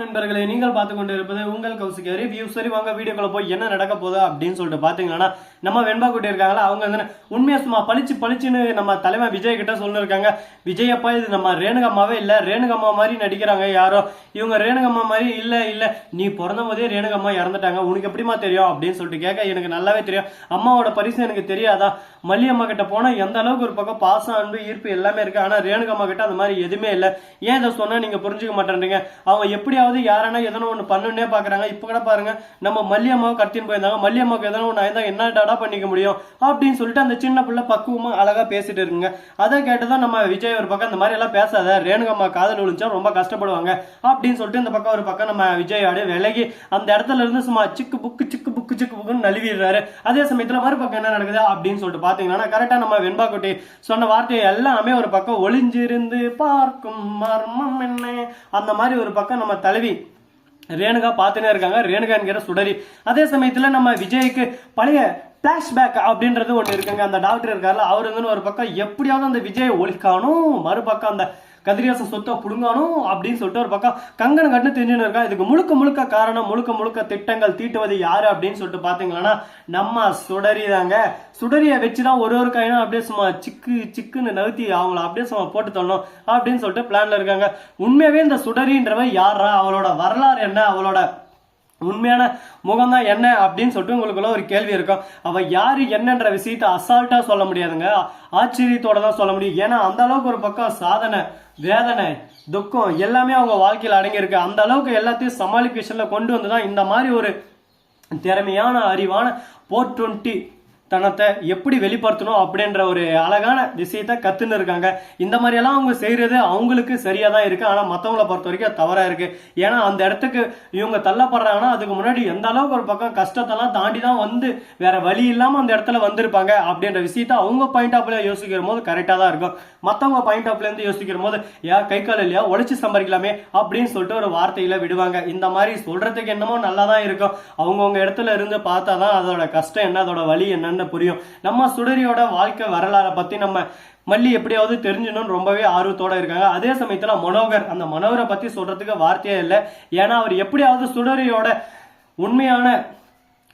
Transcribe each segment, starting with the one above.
நண்பர்களே நீங்கள் பார்த்து கொண்டு இருப்பது உங்கள் கௌசிக்கு ரிவ்யூ சரி வாங்க வீடியோக்குள்ள போய் என்ன நடக்க போதா அப்படின்னு சொல்லிட்டு பாத்தீங்கன்னா நம்ம வெண்பா குட்டி இருக்காங்களா அவங்க வந்து உண்மையா சும்மா பளிச்சு பளிச்சுன்னு நம்ம தலைமை விஜய் கிட்ட சொல்லிருக்காங்க. விஜய் அப்பா இது நம்ம ரேணுகம்மாவே இல்ல. ரேணுகம்மா மாதிரி நடிக்கிறாங்க யாரோ. இவங்க ரேணுகம்மா மாதிரி இல்ல இல்ல. நீ பிறந்த போதே ரேணுகம்மா இறந்துட்டாங்க. உனக்கு எப்படிமா தெரியும் அப்படின்னு சொல்லிட்டு கேட்க எனக்கு நல்லாவே தெரியும். அம்மாவோட பரிசு எனக்கு தெரியாதா? மல்லியம்மா கிட்ட போனா எந்த அளவுக்கு ஒரு பக்கம் பாசம் அன்பு ஈர்ப்பு எல்லாமே இருக்கு. ஆனா ரேணுகம்மா கிட்ட அந்த மாதிரி எதுவுமே இல்ல. ஏன் இதை சொன்னா நீங்க புரிஞ்சுக்க மாட்டேன்றீங்க? அவங்க எப்படியாவது யாரானா எதனா ஒன்று பண்ணுன்னே பாக்குறாங்க. இப்போ கூட பாருங்க நம்ம மல்லியம்மாவை கட்டின்னு போயிருந்தாங்க. மல்லியம்மாவுக்கு எதனா ஒன்று ஆயிருந்தா என்ன டாடா பண்ணிக்க முடியும்? அப்படின்னு சொல்லிட்டு அந்த சின்ன பிள்ளை பக்குவமா அழகா பேசிட்டு இருக்குங்க. அதை கேட்டு தான் நம்ம விஜய் ஒரு பக்கம் இந்த மாதிரி எல்லாம் பேசாத ரேணுகம்மா காதல் ஒழிச்சா ரொம்ப கஷ்டப்படுவாங்க அப்படின்னு சொல்லிட்டு இந்த பக்கம் ஒரு பக்கம் நம்ம விஜய் ஆடு விலகி அந்த இடத்துல இருந்து சும்மா சிக்கு புக்கு சிக்கு புக்கு சிக்கு புக்குன்னு நழுவிடுறாரு. அதே சமயத்தில் மறுபக்கம் என்ன நடக்குது அப்படின்னு சொல்லிட்டு பார்த்தீங்கன்னா கரெக்டாக நம்ம வெண்பா குட்டி சொன்ன வார்த்தை எல்லாமே ஒரு பக்கம் ஒளிஞ்சிருந்து பார்க்கும் மர்மம் என்ன? அந்த மாதிரி ஒரு பக்கம் நம்ம தலைவி ரேணுகா பார்த்துனே இருக்காங்க. ரேணுகா என்கிற சுடரி அதே சமயத்துல நம்ம விஜய்க்கு பழைய பிளாஷ்பேக் அப்படின்றது ஒன்று இருக்குங்க. அந்த டாக்டர் இருக்காருல்ல அவர் வந்து ஒரு பக்கம் எப்படியாவது அந்த விஜயை ஒழிக்கணும். மறுபக்கம் அந்த கதிரியாசன் சொத்தை புடுங்கணும் அப்படின்னு சொல்லிட்டு ஒரு பக்கம் கங்கன் கட்டு தெரிஞ்சுன்னு இருக்கா? இதுக்கு முழுக்க முழுக்க காரணம் முழுக்க முழுக்க திட்டங்கள் தீட்டுவது யாரு அப்படின்னு சொல்லிட்டு பாத்தீங்கன்னா நம்ம சுடரி தாங்க சுடரியை வச்சுதான் ஒரு ஒரு கையிலும் அப்படியே சும்மா சிக்கு சிக்குன்னு நகர்த்தி அவங்கள அப்படியே சும்மா போட்டு தள்ளணும் அப்படின்னு சொல்லிட்டு பிளான்ல இருக்காங்க. உண்மையாவே இந்த சுடரின்றவ யாரா அவளோட வரலாறு என்ன? அவளோட உண்மையான முகம் தான் என்ன அப்படின்னு சொல்லிட்டு உங்களுக்குள்ள ஒரு கேள்வி இருக்கும். அவ யாரு என்னன்ற விஷயத்த அசால்ட்டா சொல்ல முடியாதுங்க. ஆச்சரியத்தோட தான் சொல்ல முடியும். ஏன்னா அந்த அளவுக்கு ஒரு பக்கம் சாதனை வேதனை துக்கம் எல்லாமே அவங்க வாழ்க்கையில் அடங்கியிருக்கு. அந்த அளவுக்கு எல்லாத்தையும் சமாளிக்கேஷன்ல கொண்டு வந்து தான் இந்த மாதிரி ஒரு திறமையான அறிவான போர் டுவெண்ட்டி தனத்தை எப்படி வெளிப்படுத்தணும் அப்படின்ற ஒரு அழகான விஷயத்த கத்துன்னு இருக்காங்க. இந்த மாதிரியெல்லாம் அவங்க செய்கிறது அவங்களுக்கு சரியாக தான் இருக்குது ஆனால் மற்றவங்கள பொறுத்த வரைக்கும் தவறாக இருக்குது ஏன்னா அந்த இடத்துக்கு இவங்க தள்ளப்படுறாங்கன்னா அதுக்கு முன்னாடி எந்த அளவுக்கு ஒரு பக்கம் கஷ்டத்தெல்லாம் தாண்டி தான் வந்து வேற வழி இல்லாமல் அந்த இடத்துல வந்திருப்பாங்க அப்படின்ற விஷயத்த அவங்க பாயிண்ட் ஆஃப்ல யோசிக்கிற போது கரெக்டாக தான் இருக்கும். மற்றவங்க பாயிண்ட் ஆஃப்ல இருந்து யோசிக்கிற போது ஏன் கை கால் இல்லையா? உழைச்சி சம்பாதிக்கலாமே? அப்படின்னு சொல்லிட்டு ஒரு வார்த்தையில விடுவாங்க. இந்த மாதிரி சொல்கிறதுக்கு என்னமோ நல்லா தான் இருக்கும். அவங்கவுங்க இடத்துல இருந்து பார்த்தா தான் அதோட கஷ்டம் என்ன அதோட வழி என்னன்னு புரியும். நம்ம சுடரியோட வாழ்க்கை வரலாறை பத்தி நம்ம மல்லி எப்படியாவது தெரிஞ்சணும்னு ரொம்பவே ஆர்வத்தோட இருக்காங்க. அதே சமயத்துல மனோகர் அந்த மனோகரை பத்தி சொல்றதுக்கு வார்த்தையே இல்லை. ஏன்னா அவர் எப்படியாவது சுடரியோட உண்மையான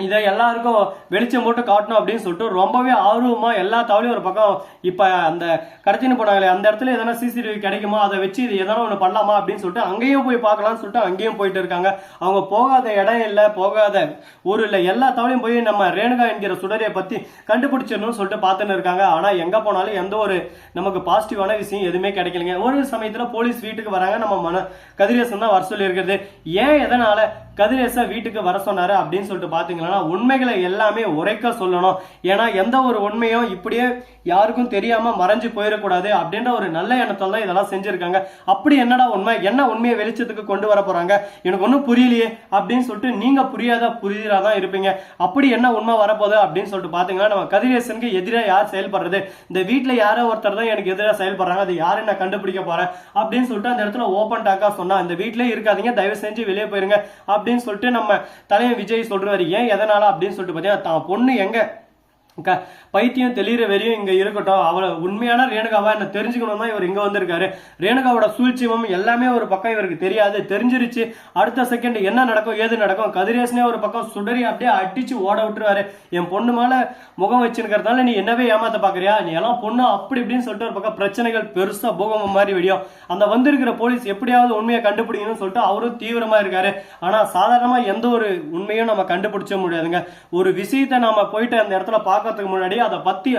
இதை எல்லாருக்கும் வெளிச்சம் போட்டு காட்டணும் அப்படின்னு சொல்லிட்டு ரொம்பவே ஆர்வமா எல்லா தவளையும் ஒரு பக்கம் இப்ப அந்த கடத்தின்னு போனாங்களே அந்த இடத்துல எதனா சிசிடிவி கிடைக்குமா? அதை வச்சு இது எதனா ஒன்று பண்ணலாமா அப்படின்னு சொல்லிட்டு அங்கேயும் போய் பார்க்கலாம்னு சொல்லிட்டு அங்கேயும் போயிட்டு இருக்காங்க. அவங்க போகாத இடம் இல்லை போகாத ஊர் இல்லை எல்லா தவளையும் போய் நம்ம ரேணுகா என்கிற சுடரியை பத்தி கண்டுபிடிச்சிடணும்னு சொல்லிட்டு பார்த்துன்னு இருக்காங்க. ஆனா எங்க போனாலும் எந்த ஒரு நமக்கு பாசிட்டிவான விஷயம் எதுவுமே கிடைக்கலைங்க. ஒரு சமயத்துல போலீஸ் வீட்டுக்கு வராங்க. நம்ம மன கதிரேசன் தான் வர சொல்லியிருக்கிறது. ஏன் எதனால கதிரேச வீட்டுக்கு வர சொன்னாரு அப்படின்னு சொல்லிட்டு என்னன்னா உண்மைகளை எல்லாமே உரைக்க சொல்லணும். ஏன்னா எந்த ஒரு உண்மையும் இப்படியே யாருக்கும் தெரியாம மறைஞ்சு போயிடக்கூடாது அப்படின்ற ஒரு நல்ல எண்ணத்தால் தான் இதெல்லாம் செஞ்சிருக்காங்க. அப்படி என்னடா உண்மை? என்ன உண்மையை வெளிச்சத்துக்கு கொண்டு வர போறாங்க? எனக்கு ஒன்றும் புரியலையே அப்படின்னு சொல்லிட்டு நீங்க புரியாத புரியுறா தான் இருப்பீங்க. அப்படி என்ன உண்மை வரப்போகுது அப்படின்னு சொல்லிட்டு பாத்தீங்கன்னா நம்ம கதிரேசனுக்கு எதிராக யார் செயல்படுறது? இந்த வீட்டில் யாரோ ஒருத்தர் தான் எனக்கு எதிராக செயல்படுறாங்க. அது யாரு நான் கண்டுபிடிக்க போறேன் அப்படின்னு சொல்லிட்டு அந்த இடத்துல ஓப்பன் டாக்கா சொன்னா இந்த வீட்டிலே இருக்காதீங்க தயவு செஞ்சு வெளியே போயிருங்க அப்படின்னு சொல்லிட்டு நம்ம தலைமை விஜய் சொல்றாரு. ஏன் எதனால அப்படின்னு சொல்லிட்டு பார்த்தீங்கன்னா தான் பொண்ணு எங்க க பைத்தியம் தெளிகிற வரையும் இங்கே இருக்கட்டும். அவளை உண்மையான ரேணுகாவா என்ன தெரிஞ்சுக்கணும்னா இவர் இங்கே வந்திருக்காரு. ரேணுகாவோட சூழ்ச்சியமும் எல்லாமே ஒரு பக்கம் இவருக்கு தெரியாது. தெரிஞ்சிருச்சு. அடுத்த செகண்ட் என்ன நடக்கும் ஏது நடக்கும்? கதிரேசனே ஒரு பக்கம் சுடரி அப்படியே அடிச்சு ஓட விட்டுருவாரு. என் பொண்ணு மேலே முகம் வச்சுருக்கிறதுனால நீ என்னவே ஏமாத்த பார்க்குறியா நீ எல்லாம் பொண்ணு அப்படி இப்படின்னு சொல்லிட்டு ஒரு பக்கம் பிரச்சனைகள் பெருசாக பூகம்பம் மாதிரி வெடியும். அந்த வந்திருக்கிற போலீஸ் எப்படியாவது உண்மையை கண்டுபிடிக்கணும்னு சொல்லிட்டு அவரும் தீவிரமாக இருக்காரு. ஆனால் சாதாரணமாக எந்த ஒரு உண்மையும் நம்ம கண்டுபிடிச்ச முடியாதுங்க. ஒரு விஷயத்தை நம்ம போயிட்டு அந்த இடத்துல பார்க்க பார்க்கறதுக்கு முன்னாடி அதை பத்தி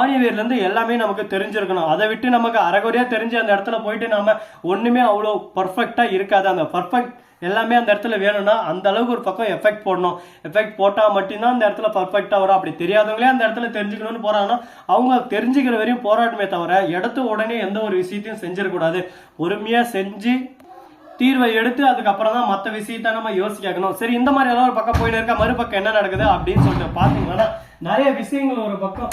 ஆணிவேர்ல இருந்து எல்லாமே நமக்கு தெரிஞ்சிருக்கணும். அதை விட்டு நமக்கு அரைகுறையா தெரிஞ்சு அந்த இடத்துல போயிட்டு நாம ஒண்ணுமே அவ்வளோ பர்ஃபெக்டா இருக்காது. அந்த பர்ஃபெக்ட் எல்லாமே அந்த இடத்துல வேணும்னா அந்த அளவுக்கு ஒரு பக்கம் எஃபெக்ட் போடணும். எஃபெக்ட் போட்டால் மட்டும்தான் அந்த இடத்துல பர்ஃபெக்டாக வரும். அப்படி தெரியாதவங்களே அந்த இடத்துல தெரிஞ்சுக்கணும்னு போகிறாங்கன்னா அவங்க தெரிஞ்சுக்கிற வரையும் போராட்டமே தவிர இடத்து உடனே எந்த ஒரு விஷயத்தையும் செஞ்சிடக்கூடாது. பொறுமையாக செஞ்சு தீர்வை எடுத்து அதுக்கப்புறம் தான் மற்ற விஷயத்த நம்ம யோசிக்கணும். சரி இந்த மாதிரி ஏதாவது ஒரு பக்கம் போயிட்டு இருக்கா? மறுபக்கம் என்ன நடக்குது அப்படின்னு சொல்லிட்டு பார்த்தீங்கன்னா நிறைய விஷயங்கள் ஒரு பக்கம்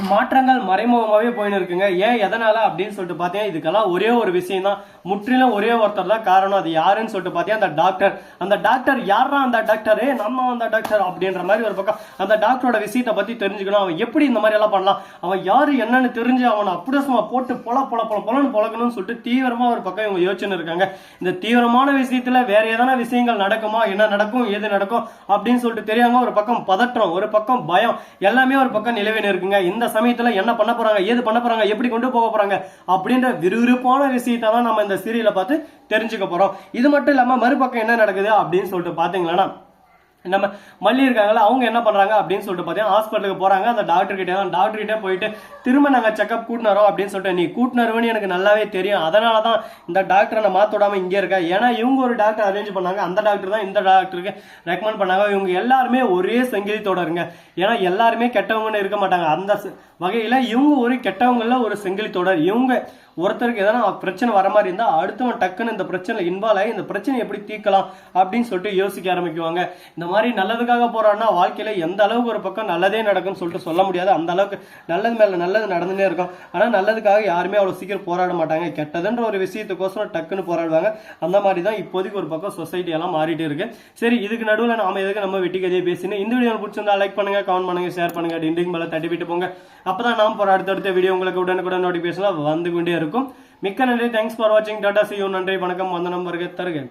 மாற்றங்கள் மறைமுகமாகவே போயின்னு இருக்குங்க. ஏன் எதனால அப்படின்னு சொல்லிட்டு பார்த்தீங்கன்னா இதுக்கெல்லாம் ஒரே ஒரு விஷயம் தான் முற்றிலும் ஒரே ஒருத்தர் தான் காரணம். அது யாருன்னு சொல்லிட்டு பார்த்தீங்கன்னா அந்த டாக்டர் அந்த டாக்டர் யாரா அந்த டாக்டர் ஏ நம்ம அந்த டாக்டர் அப்படின்ற மாதிரி ஒரு பக்கம். அந்த டாக்டரோட விஷயத்தை பத்தி தெரிஞ்சுக்கணும். அவன் எப்படி இந்த மாதிரி எல்லாம் பண்ணலாம்? அவன் யாரு என்னன்னு தெரிஞ்சு அவனை அப்படியே சும்மா போட்டு பொல பொல பொல பொலன்னு பொழக்கணும்னு சொல்லிட்டு தீவிரமா ஒரு பக்கம் இவங்க யோசனை இருக்காங்க. இந்த தீவிரமான விஷயத்துல வேற எதனா விஷயங்கள் நடக்குமா? என்ன நடக்கும்? எது நடக்கும்? அப்படின்னு சொல்லிட்டு தெரியாம ஒரு பக்கம் பதற்றம் ஒரு பக்கம் பயம் எல்லாமே ஒரு பக்கம் நிலவின்னு இருக்குங்க. இந்த சமயத்தில் என்ன பண்ண போறாங்க ஏது பண்ண போறாங்க எப்படி கொண்டு போக போறாங்க அப்படின்ற விறுவிறுப்பான விஷயத்தை தான் நம்ம இந்த சீரியலை பார்த்து தெரிஞ்சுக்க போறோம். இது மட்டும் இல்லாம மறுபக்கம் என்ன நடக்குது அப்படின்னு சொல்லிட்டு பாத்தீங்கன்னா நம்ம மல்லி இருக்காங்கல்ல அவங்க என்ன பண்ணுறாங்க அப்படின்னு சொல்லிட்டு பார்த்தீங்கன்னா ஹாஸ்பிட்டலுக்கு போகிறாங்க அந்த டாக்டர் கிட்டே தான் டாக்டர் போயிட்டு திரும்ப நாங்கள் செக்அப் கூட்டினரோம் அப்படின்னு சொல்லிட்டு நீ கூட்டினருவன்னு எனக்கு நல்லாவே தெரியும். அதனால தான் இந்த டாக்டரை நான் மாற்ற விடாமல் இங்கே இருக்கா ஏன்னா இவங்க ஒரு டாக்டர் அரேஞ்ச் பண்ணாங்க. அந்த டாக்டர் தான் இந்த டாக்டருக்கு ரெக்கமெண்ட் பண்ணாங்க. இவங்க எல்லாருமே ஒரே சங்கிலி தொடருங்க ஏன்னா எல்லாருமே கெட்டவங்கன்னு இருக்க மாட்டாங்க. அந்த வகையில் இவங்க ஒரு கெட்டவங்களில் ஒரு செங்கிலி தொடர் இவங்க ஒருத்தருக்கு எதனா பிரச்சனை வர மாதிரி இருந்தால் அடுத்தவன் டக்குன்னு இந்த பிரச்சனையில் இன்வால்வ் ஆகி இந்த பிரச்சனை எப்படி தீர்க்கலாம் அப்படின்னு சொல்லிட்டு யோசிக்க ஆரம்பிக்குவாங்க. இந்த மாதிரி நல்லதுக்காக போகிறான்னா வாழ்க்கையில் எந்த அளவுக்கு ஒரு பக்கம் நல்லதே நடக்கும்னு சொல்லிட்டு சொல்ல முடியாது. அந்த அளவுக்கு நல்லது மேலே நல்லது நடந்துனே இருக்கும். ஆனால் நல்லதுக்காக யாருமே அவ்வளோ சீக்கிரம் போராட மாட்டாங்க. கெட்டதுன்ற ஒரு விஷயத்துக்கோசரம் டக்குன்னு போராடுவாங்க. அந்த மாதிரி தான் இப்போதைக்கு ஒரு பக்கம் சொசைட்டி எல்லாம் மாறிட்டு இருக்கு. சரி இதுக்கு நடுவில் நாம எதுக்கு நம்ம வெட்டி கதையை பேசினேன் இந்த வீடியோ பிடிச்சிருந்தா லைக் பண்ணுங்க கமெண்ட் பண்ணுங்க ஷேர் பண்ணுங்க டிண்டிங் மேலே தட்டி விட்டு போங்க. அப்பதான் நாம் போற அடுத்தடுத்த வீடியோ உங்களுக்கு உடனுக்குடன் நோட்டிஃபிகேஷன் வந்து கொண்டே இருக்கும். மிக்க நன்றி. தேங்க்ஸ் ஃபார் வாட்சிங் டாடா சி நன்றி. வணக்கம். வந்தனம் வருகை தருக.